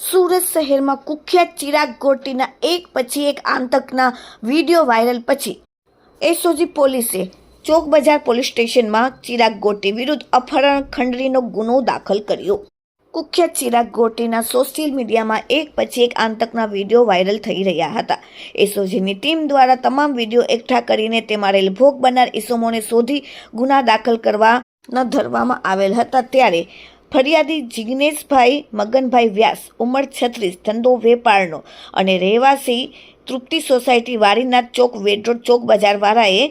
સુરત શહેરમાં કુખ્યાત ચિરાગ ગોટીના એક પછી એક આતંકના વીડિયો વાયરલ પછી એસઓજી પોલીસે ચોક બજાર પોલીસ સ્ટેશનમાં ચિરાગ ગોટી વિરુદ્ધ અપહરણ ખંડણીનો ગુનો દાખલ કર્યો. કુખ્યાત ચિરાગ ગોટીના સોશિયલ મીડિયામાં એક પછી એક આતંકના વીડિયો વાયરલ થઈ રહ્યા હતા. એસઓજીની ટીમ દ્વારા તમામ વીડિયો એકઠા કરીને તેમાં રહેલ ભોગ બનનાર ઇસમોને શોધી ગુના દાખલ કરવા ન ધરવામાં આવેલ હતા. ત્યારે ફરિયાદી જિગ્નેશભાઈ મગનભાઈ વ્યાસ, ઉંમર છત્રીસ, ધંધો વેપારનો અને રહેવાસી તૃપ્તિ સોસાયટી વારીનાથ ચોક, વેડરોડ ચોક બજારવાળાએ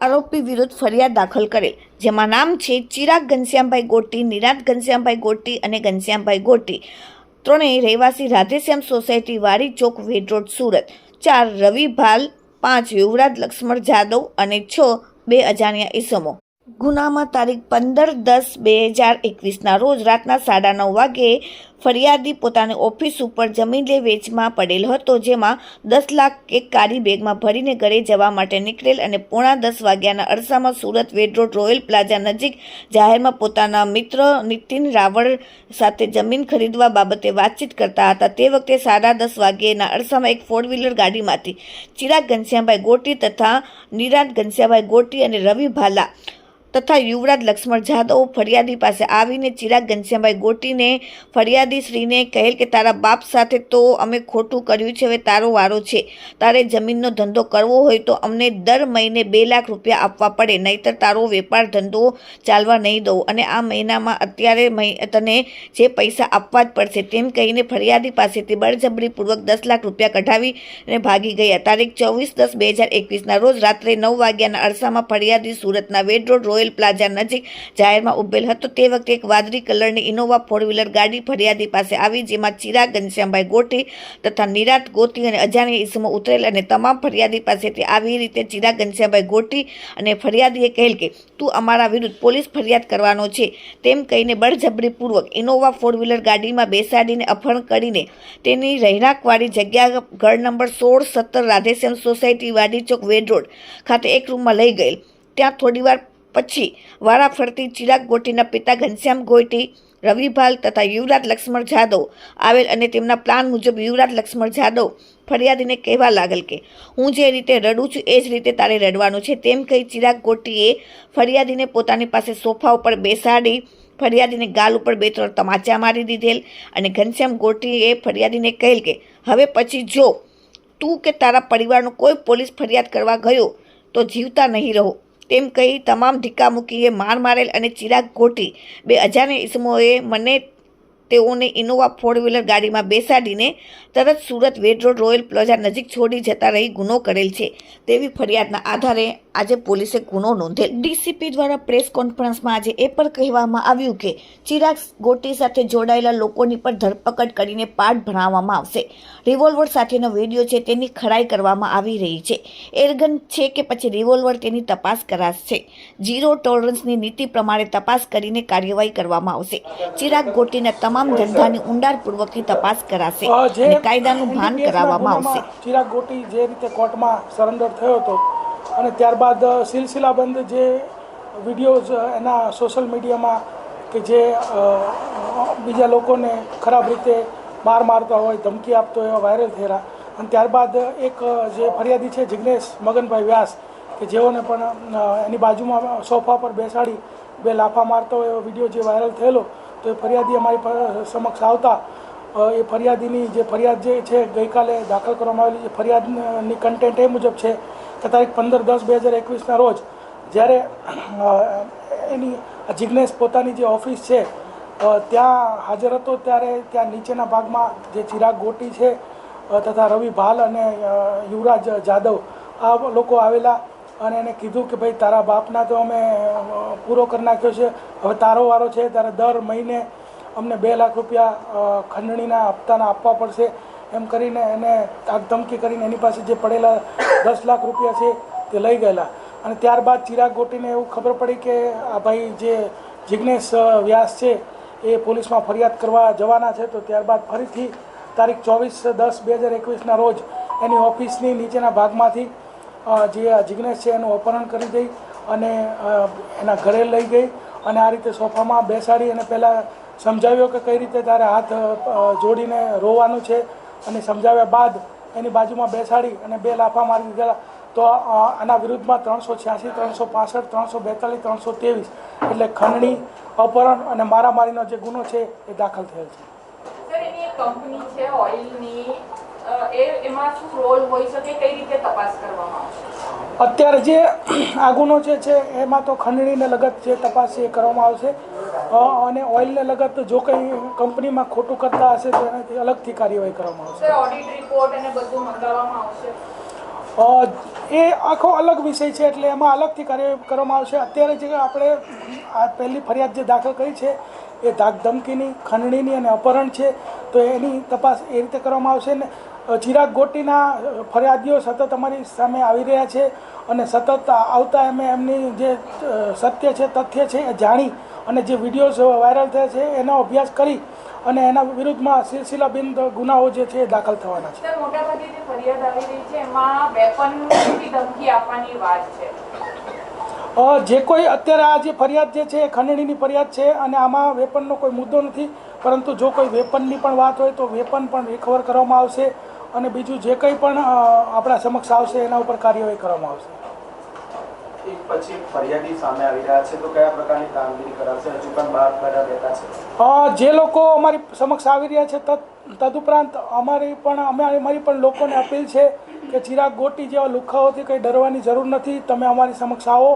આરોપી વિરુદ્ધ ફરિયાદ દાખલ કરેલ, જેમાં નામ છે ચિરાગ ઘનશ્યામભાઈ ગોટી, નિરાંત ઘનશ્યામભાઈ ગોટી અને ઘનશ્યામભાઈ ગોટી. ત્રણેય રહેવાસી રાધેશ્યામ સોસાયટી વારી ચોક, વેડરોડ, સુરત. ચાર રવિ ભાલ પાંચ યુવરાજ લક્ષ્મણ જાદવ અને છ બે અજાણ્યા ઈસમો. ગુનામાં તારીખ પંદર દસ બે હજાર એકવીસના રોજ રાતના સાડા નવ વાગ્યે ફરિયાદી પોતાની ઓફિસ ઉપર જમીન લે વેચમાં પડેલ હતો, જેમાં દસ લાખ એક કાળી બેગમાં ભરીને ઘરે જવા માટે નીકળેલ અને પોણા દસ વાગ્યાના અરસામાં Surat Ved Road Royal Plaza નજીક જાહેરમાં પોતાના મિત્ર નીતિન રાવળ સાથે જમીન ખરીદવા બાબતે વાતચીત કરતા હતા. તે વખતે સાડા દસ વાગ્યેના અરસામાં એક ફોર વ્હીલર ગાડીમાંથી ચિરાગ ઘનશ્યામભાઈ ગોટી તથા નિરાંત ઘનશ્યામભાઈ ગોટી અને રવિ ભાલા તથા યુવરાજ લક્ષ્મણ જાદવ ફરિયાદી પાસે આવીને ચિરાગ ઘનશ્યામભાઈ ગોટીને ફરિયાદી શ્રીને કહેલ કે તારા બાપ સાથે તો અમે ખોટું કર્યું છે, હવે તારો વારો છે. તારે જમીનનો ધંધો કરવો હોય તો અમને દર મહિને બે લાખ રૂપિયા આપવા પડે, નહીતર તારો વેપાર ધંધો ચાલવા નહીં દઉં. અને આ મહિનામાં અત્યારે તને જે પૈસા આપવા જ પડશે, તેમ કહીને ફરિયાદી પાસેથી બળજબરીપૂર્વક દસ લાખ રૂપિયા કઢાવીને ભાગી ગયા. તારીખ ચોવીસ દસ બે હજાર એકવીસના રોજ રાત્રે નવ વાગ્યાના અરસામાં ફરિયાદી સુરતના વેડ રોડ રોયલ પ્લાઝા નજીક જાહેરમાં ઉભેલ હતો. તે વખતે એક વાદળી કલરની ઇનોવા ફોર વ્હીલર ગાડી ફરિયાદી પાસે આવી, જેમાં ચિરાગ, ઘનશ્યામભાઈ ગોટી તથા નિરાત ગોતી અને અજાણ્યા ઈસમો ઉતરેલ અને તમામ ફરિયાદી પાસેથી આવી રીતે ચિરાગ, ઘનશ્યામભાઈ ગોટી અને ફરિયાદીએ કહેલ કે, તું અમારા વિરુદ્ધ પોલીસ ફરિયાદ કરવાનો છે. તેમ કહીને બળજબરીપૂર્વક ઇનોવા ફોર વ્હીલર ગાડીમાં બેસાડીને અપહરણ કરીને તેની રહેણાંકવાળી જગ્યા ઘર નંબર સોળ સત્તર રાધેશ્યામ સોસાયટી વાડી ચોક વેડ રોડ ખાતે એક રૂમમાં લઈ ગયેલ. ત્યાં થોડીવાર પછી વારા ફરતી ચિરાગ ગોટીના પિતા ઘનશ્યામ ગોટી રવિભાલ તથા યુવરાજ લક્ષ્મણ જાદવ આવેલ અને તેમના પ્લાન મુજબ યુવરાજ લક્ષ્મણ જાદવ ફરિયાદીને કહેવા લાગેલ કે, હું જે રીતે રડું છું એ જ રીતે તારે રડવાનું છે. તેમ કહી ચિરાગ ગોટીએ ફરિયાદીને પોતાની પાસે સોફા ઉપર બેસાડી ફરિયાદીને ગાલ ઉપર બે ત્રણ તમાચા મારી દીધેલ અને ઘનશ્યામ ગોટીએ ફરિયાદીને કહેલ કે, હવે પછી જો તું કે તારા પરિવારનો કોઈ પોલીસ ફરિયાદ કરવા ગયો તો જીવતા નહીં રહો. તેમ કહી તમામ ધિક્કા મૂકીએ માર મારેલ અને ચિરાગ ગોટી. બે અજાણ્યા ઈસમોએ મને તેઓને ઇનોવા ફોર વ્હીલર ગાડીમાં બેસાડીને તરત Surat Ved Road Royal Plaza નજીક છોડી જતા રહી ગુનો કરેલ છે. તેવી ફરિયાદના આધારે આજે પોલીસે ગુનો નોંધેલ. ડીસીપી દ્વારા પ્રેસ કોન્ફરન્સમાં આજે એ પણ કહેવામાં આવ્યું કે ચિરાગ ગોટી સાથે જોડાયેલા લોકોની પર ધરપકડ કરીને પાઠ ભણાવવામાં આવશે. રિવોલ્વર સાથેનો વીડિયો છે તેની ખરાઈ કરવામાં આવી રહી છે. એરગન છે કે પછી રિવોલ્વર તેની તપાસ કરાશે. ઝીરો ટોલરન્સની નીતિ પ્રમાણે તપાસ કરીને કાર્યવાહી કરવામાં આવશે. ચિરાગ ગોટીના તમામ ધંધાની ઊંડાણપૂર્વકની તપાસ કરાશે અને કાયદાનું ભાન કરાવવામાં આવશે. ચિરાગ ગોટી જે રીતે કોર્ટમાં સરેન્ડર થયો હતો અને ત્યારબાદ સિલસિલાબંધ જે વિડીયોઝ એના સોશિયલ મીડિયામાં કે જે બીજા લોકોને ખરાબ રીતે માર મારતા હોય ધમકી આપતો હોય એવા વાયરલ થયેલા. અને ત્યારબાદ એક જે ફરિયાદી છે જિગ્નેશ મગનભાઈ વ્યાસ કે જેઓને પણ એની બાજુમાં સોફા પર બેસાડી બે લાફા મારતો હોય એવો વીડિયો જે વાયરલ થયેલો તો એ ફરિયાદી અમારી સમક્ષ આવતા એ ફરિયાદીની જે ફરિયાદ જે છે ગઈકાલે દાખલ કરવામાં આવેલી જે ફરિયાદની કન્ટેન્ટ એ મુજબ છે કે તારીખ પંદર દસ બે હજાર એકવીસના રોજ જ્યારે એની જિજ્ઞેશ પોતાની જે ઓફિસ છે ત્યાં હાજર હતો ત્યારે ત્યાં નીચેના ભાગમાં જે ચિરાગ ગોટી છે તથા રવિ ભાલ અને યુવરાજ જાદવ, આ લોકો આવેલા અને એને કીધું કે ભાઈ, તારા બાપના તો અમે પૂરો કરી નાખ્યો છે. હવે તારો વારો છે, તારે દર મહિને અમને બે લાખ રૂપિયા ખંડણીના હપ્તાના આપવા પડશે. એમ કરીને એને ધમકી કરીને એની પાસે જે પડેલા દસ લાખ રૂપિયા છે, તે લઈ ગયેલા. અને ત્યારબાદ ચિરાગ ગોટીને એવું ખબર પડી કે આ ભાઈ જે જિજ્ઞેશ વ્યાસ છે, એ પોલીસમાં ફરિયાદ કરવા જવાના છે, તો ત્યારબાદ ફરીથી તારીખ ચોવીસ દસ બે હજાર એકવીસના રોજ એની ઓફિસની નીચેના ભાગમાંથી જે જિજ્ઞેશ છે એનું અપહરણ કરી દઈ અને એના ઘરે લઈ ગઈ અને આ રીતે સોફામાં બેસાડી અને પહેલાં સમજાવ્યો કે કઈ રીતે તારે હાથ જોડીને રોવાનું છે અને સમજાવ્યા બાદ એની બાજુમાં બેસાડી અને બે લાફા મારી દીધેલા. તો આના વિરુદ્ધમાં ત્રણસો છ્યાસી, ત્રણસો પાસઠ, ત્રણસો બેતાલીસ, ત્રણસો ત્રેવીસ એટલે ખંડણી, અપહરણ અને મારામારીનો જે ગુનો છે એ દાખલ થયેલ છે. એ એમાં શું રોલ હોઈ શકે કઈ રીતે તપાસ કરવામાં આવશે? અત્યારે જે આ ગુનો જે છે એમાં તો ખંડણીને લગત જે તપાસ છે એ કરવામાં આવશે. અને ઓઇલને લગત જો કંઈ કંપનીમાં ખોટું કરતા હશે તો એનાથી અલગથી કાર્યવાહી કરવામાં આવશે. ઓડિટ રિપોર્ટ અને બધું મંગાવવામાં આવશે? એ આખો અલગ વિષય છે એટલે એમાં અલગથી કરવામાં આવશે. અત્યારે જે આપણે આ પહેલી ફરિયાદ જે દાખલ કરી છે, એ ધાક ધમકીની, ખંડણીની અને અપહરણ છે, તો એની તપાસ એ રીતે કરવામાં આવશે. ને ચિરાગ ગોટીના ફરિયાદીઓ સતત અમારી સામે આવી રહ્યા છે અને સતત આવતા અમે એમની જે સત્ય છે, તથ્ય છે એ જાણી અને જે વિડીયોઝ વાયરલ થયા છે, એનો અભ્યાસ કરી અને એના વિરુદ્ધમાં સિલસિલાબિંદ ગુનાઓ જે છે એ દાખલ થવાના છે. મોટાભાગે જે ફરિયાદ આવી રહી છે એમાં વેપનની ધમકી આપવાની વાત છે. જે કોઈ અત્યારે આ જે ફરિયાદ જે છે એ ખંડણીની ફરિયાદ છે અને આમાં વેપનનો કોઈ મુદ્દો નથી પરંતુ જો કોઈ વેપનની પણ વાત હોય તો વેપન પણ રિકવર કરવામાં આવશે અને બીજું જે કંઈ પણ આપણા સમક્ષ આવશે એના ઉપર કાર્યવાહી કરવામાં આવશે. એક પછી ફરિયાદી સામે આવી રહ્યા છે. તો કયા પ્રકારની કામગીરી કરાશે? હજુ પણ બહાર ફર્યા રહેતા છે. જે લોકો અમારી સમક્ષ આવી રહ્યા છે તદ તદુપરાંત અમારી પણ અમે અમારી પણ લોકોને અપીલ છે કે ચિરાગ ગોટી જેવા લુખાઓથી કંઈ ડરવાની જરૂર નથી. તમે અમારી સમક્ષ આવો.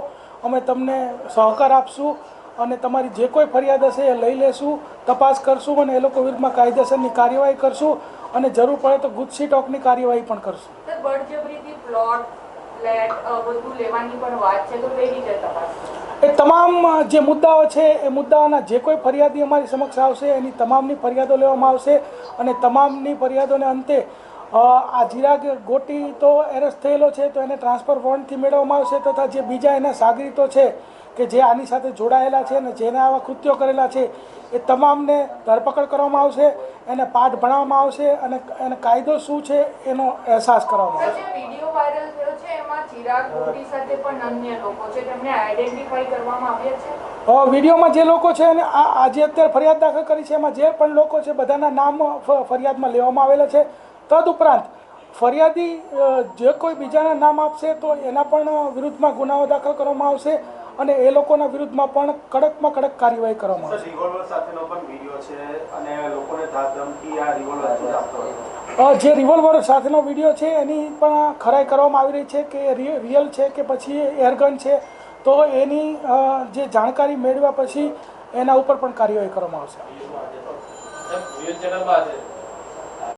અમે તમને સહકાર આપશું અને તમારી જે કોઈ ફરિયાદ હશે એ લઈ લેશું. તપાસ કરશું અને એ લોકો વિરુદ્ધમાં કાયદેસરની કાર્યવાહી કરશું અને જરૂર પડે તો ગુજસી ટોકની કાર્યવાહી પણ કરશું. એ તમામ જે મુદ્દાઓ છે, એ મુદ્દાઓના જે કોઈ ફરિયાદી અમારી સમક્ષ આવશે, એની તમામની ફરિયાદો લેવામાં આવશે અને તમામની ફરિયાદોને અંતે આ જીરાગ ગોટી તો એરેસ્ટ થયેલો છે તો એને ટ્રાન્સફર વોરંટથી મેળવવામાં આવશે તથા જે બીજા એના સાગરીતો છે કે જે આની સાથે જોડાયેલા છે અને જેને આવા કૃત્યો કરેલા છે એ તમામને ધરપકડ કરવામાં આવશે એને પાઠ ભણાવવામાં આવશે અને એને કાયદો શું છે એનો અહેસાસ કરવામાં આવશે. ચિરાગ વિડીયોમાં જે લોકો છે અને આ આજે અત્યારે ફરિયાદ દાખલ કરી છે એમાં જે પણ લોકો છે બધાના નામ ફરિયાદમાં લેવામાં આવેલા છે તદુપરાંત ફરિયાદી જે કોઈ બીજાના નામ આપશે તો એના પણ વિરુદ્ધમાં ગુનાઓ દાખલ કરવામાં આવશે અને એ લોકોના વિરુદ્ધમાં પણ કડકમાં કડક કાર્યવાહી કરવામાં આવશે. સર રિવોલ્વર સાથેનો પણ વીડિયો છે અને લોકોને ધાક આ રિવોલ્વરથી આપતો જે રિવોલ્વર સાથેનો વીડિયો છે એની પણ ખરાઈ કરવામાં આવી રહી છે કે રિયલ છે કે પછી એરગન છે તો એની જે જાણકારી મેળવ્યા પછી એના ઉપર પણ કાર્યવાહી કરવામાં આવશે.